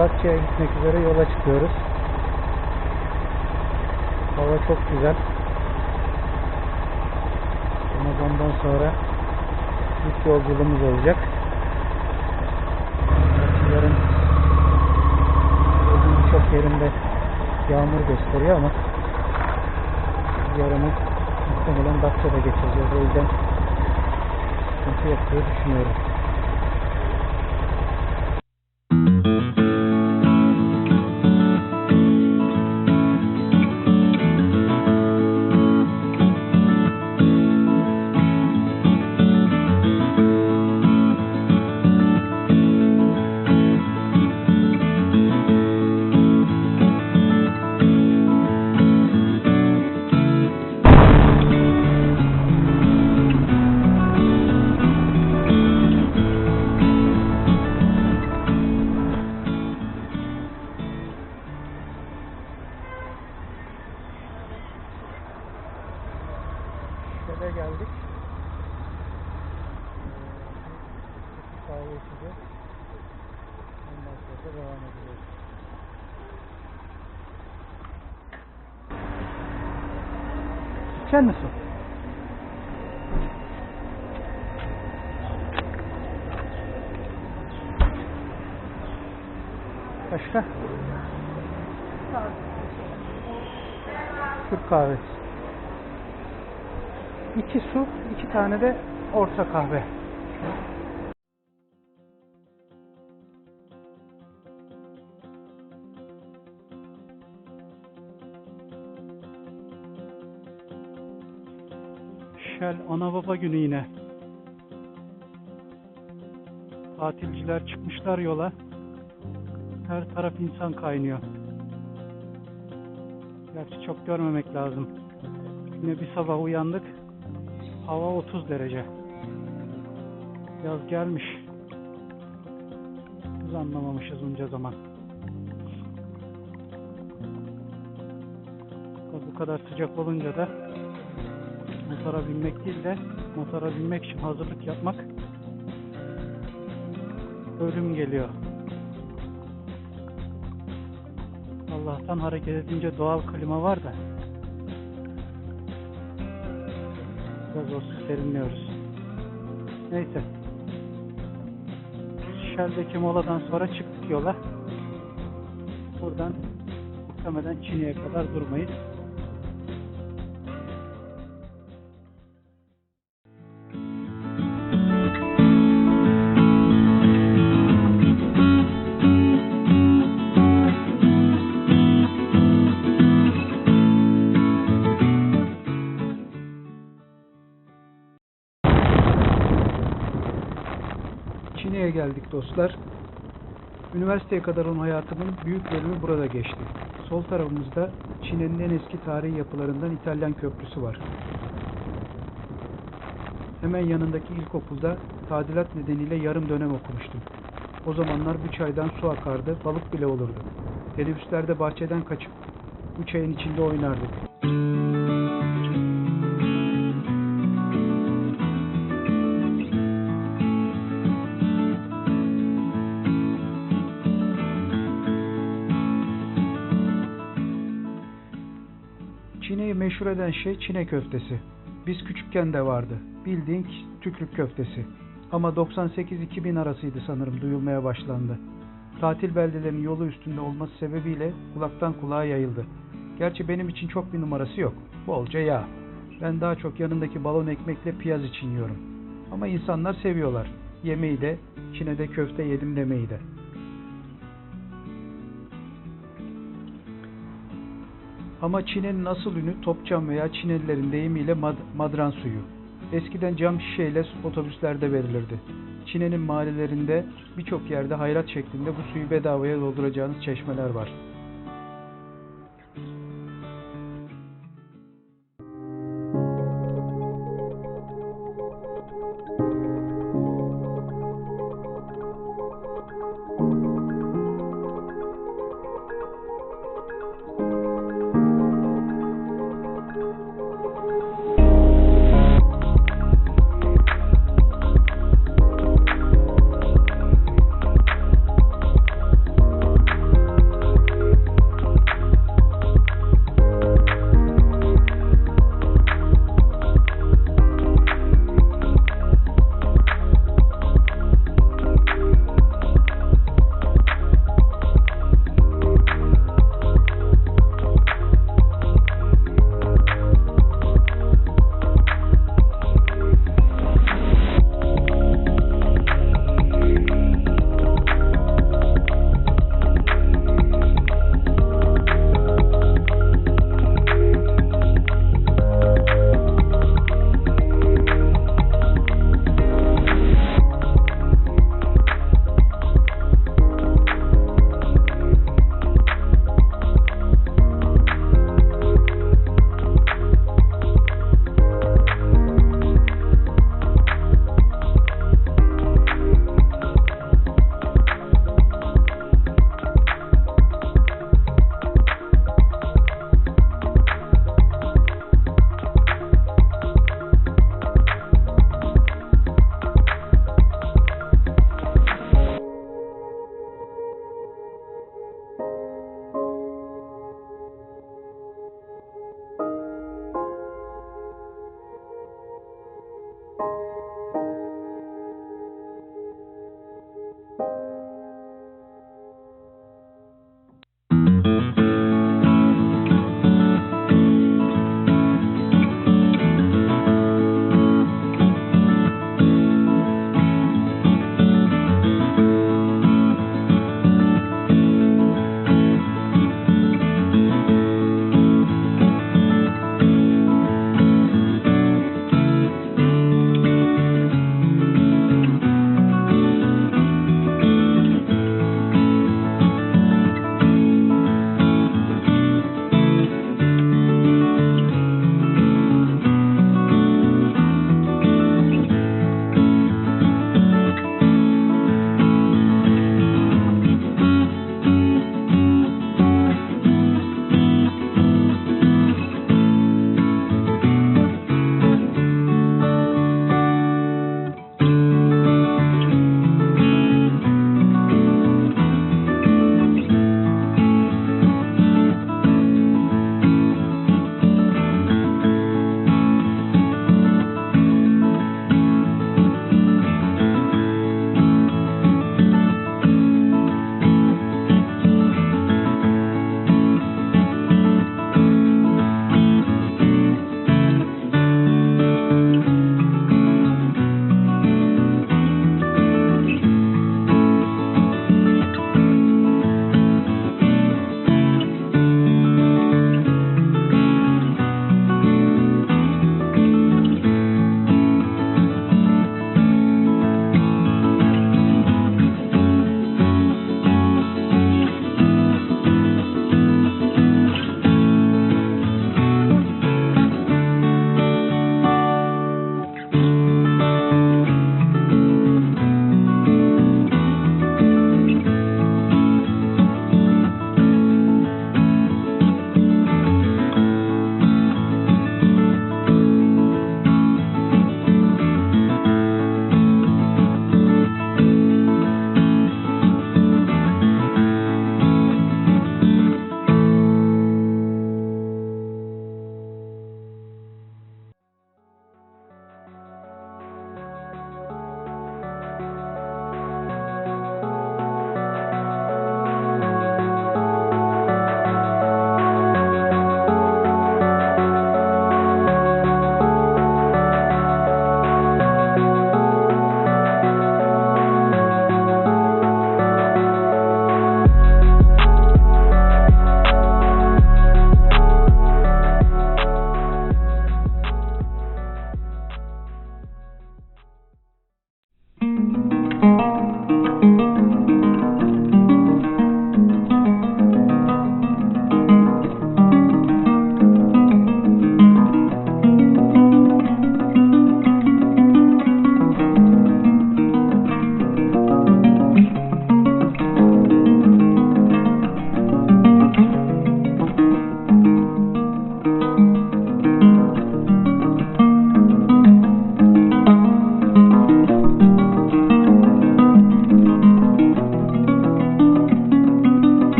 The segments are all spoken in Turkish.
Datça'ya gitmek üzere yola çıkıyoruz. Hava çok güzel. Ramazan'dan sonra ilk yolculuğumuz olacak. Bugün birçok yerinde yağmur gösteriyor ama yarını muhtemelen Datça'da geçireceğiz. O yüzden sıkıntı yok diye düşünüyorum. İçer misin? Başka? Türk kahvesi. İki su, iki tane de orta kahve. Şel ana baba günü yine. Tatilciler çıkmışlar yola. Her taraf insan kaynıyor. Gerçi çok görmemek lazım. Yine bir sabah uyandık. Hava 30 derece. Yaz gelmiş. Biz anlamamışız bunca zaman. Bu kadar sıcak olunca da motora binmek değil de motora binmek için hazırlık yapmak ölüm geliyor. Allah'tan hareket edince doğal klima var da biraz olsun serinliyoruz. Neyse. Shell'deki moladan sonra çıktık yola. Buradan muhtemelen Çin'e kadar durmayız. Geldik dostlar. Üniversiteye kadar olan hayatımın büyük bölümü burada geçti. Sol tarafımızda Çin'in en eski tarihi yapılarından İtalyan Köprüsü var. Hemen yanındaki ilkokulda tadilat nedeniyle yarım dönem okumuştum. O zamanlar bu çaydan su akardı, balık bile olurdu. Teneffüslerde bahçeden kaçıp bu çayın içinde oynardık. Çine'yi meşhur eden şey Çine köftesi. Biz küçükken de vardı. Bildiğin tükrük köftesi. Ama 98-2000 arasıydı sanırım duyulmaya başlandı. Tatil beldelerinin yolu üstünde olması sebebiyle kulaktan kulağa yayıldı. Gerçi benim için çok bir numarası yok. Bolca yağ. Ben daha çok yanındaki balon ekmekle piyaz için yiyorum. Ama insanlar seviyorlar. Yemeği de, Çin'de köfte yedim demeyi de. Ama Çin'in asıl ünü topçam veya Çinelilerin deyimiyle mad- madran suyu. Eskiden cam şişeyle otobüslerde verilirdi. Çin'in mahallelerinde birçok yerde hayrat şeklinde bu suyu bedavaya dolduracağınız çeşmeler var.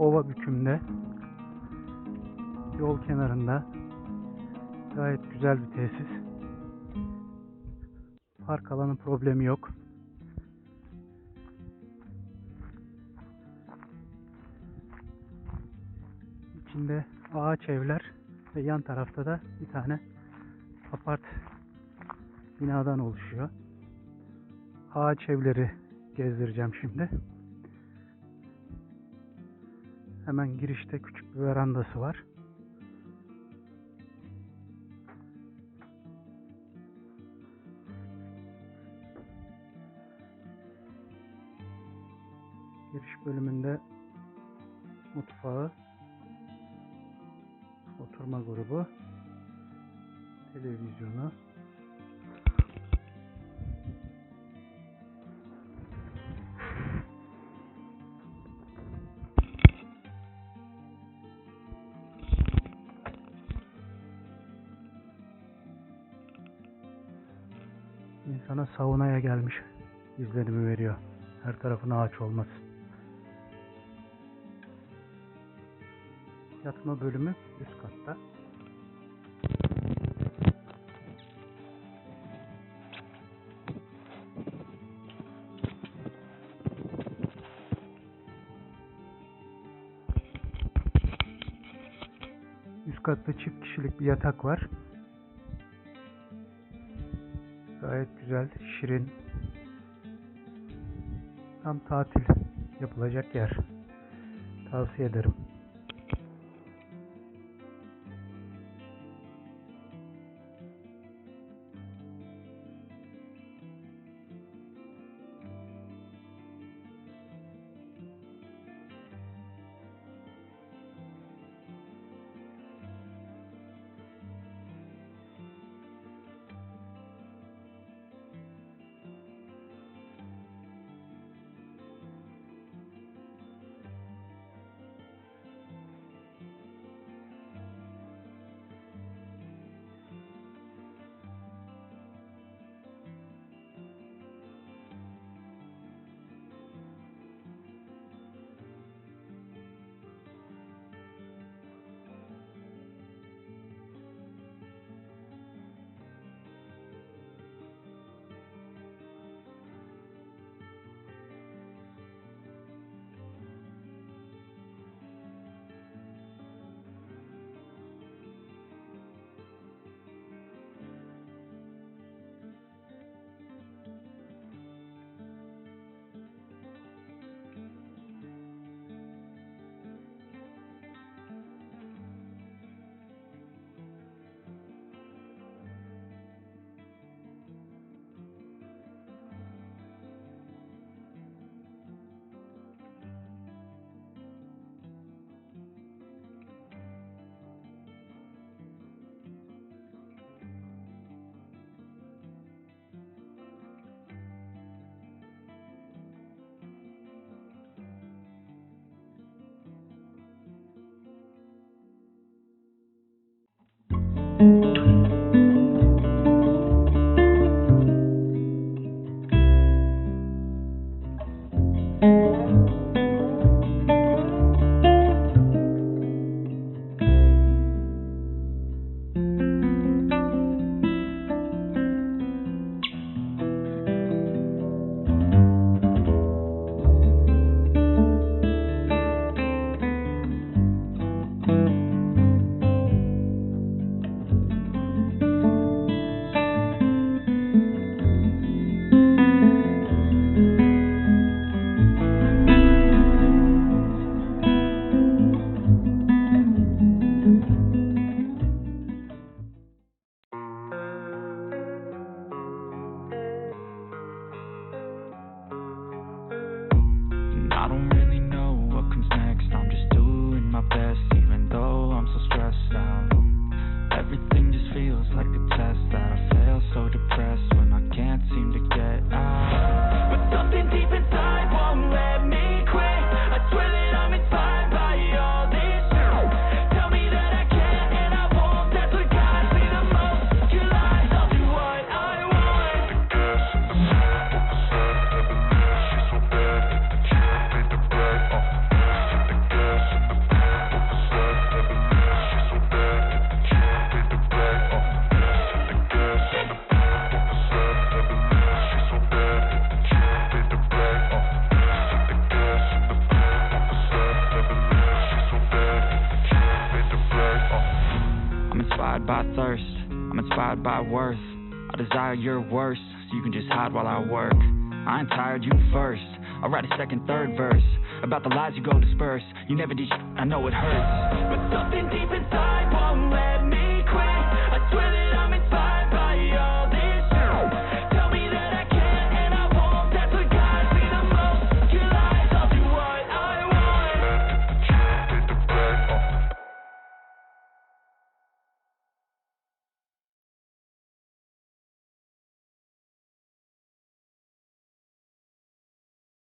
Ova bükümde. Yol kenarında. Gayet güzel bir tesis. Park alanı problemi yok. İçinde ağaç evler ve yan tarafta da bir tane apart binadan oluşuyor. Ağaç evleri gezdireceğim şimdi. Hemen girişte küçük bir verandası var. Giriş bölümünde mutfağı, oturma grubu, televizyonu, insana saunaya gelmiş izlenimi veriyor. Her tarafın ağaç olması. Yatma bölümü üst katta. Üst katta çift kişilik bir yatak var. Gayet güzel, şirin. Tam tatil yapılacak yer. Tavsiye ederim. I desire your worst, so you can just hide while I work. I ain't tired, you first. I'll write a second, third verse about the lies you go disperse. You never did, sh- I know it hurts. But something deep inside won't let me quit. I swear that